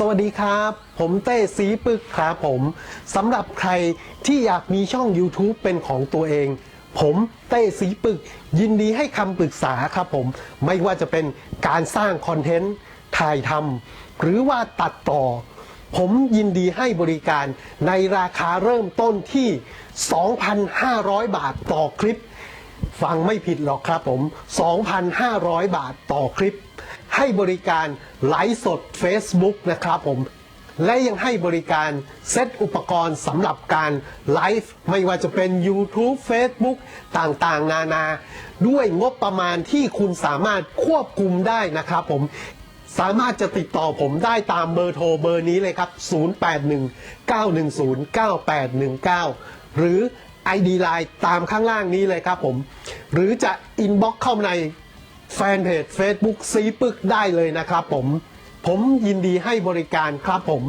สวัสดีครับ ผมเต้สีปึกครับผมสำหรับใครที่อยากมีช่อง YouTube เป็นของตัวเอง ผมเต้สีปึก ยินดีให้คำปรึกษาครับผม ไม่ว่าจะเป็นการสร้างคอนเทนต์ถ่ายทำหรือว่าตัดต่อ ผมยินดีให้บริการในราคาเริ่มต้นที่ 2,500 บาทต่อคลิป ฟังไม่ผิดหรอกครับผม 2,500 บาทต่อคลิป ให้บริการไลฟ์สด Facebook นะครับผม และยังให้บริการเซตอุปกรณ์สำหรับการไลฟ์ไม่ว่าจะเป็น YouTube Facebook ต่างๆ นานา ด้วยงบประมาณที่คุณสามารถควบคุมได้นะครับผม สามารถจะติดต่อผมได้ตามเบอร์โทรเบอร์นี้เลยครับ 0819109819 หรือ ID Line ตามข้างล่างนี้เลยครับผม หรือจะอินบ็อกเข้ามาในแฟนเพจ Facebook ซีปึกได้เลยนะครับผม ผมยินดีให้บริการครับผม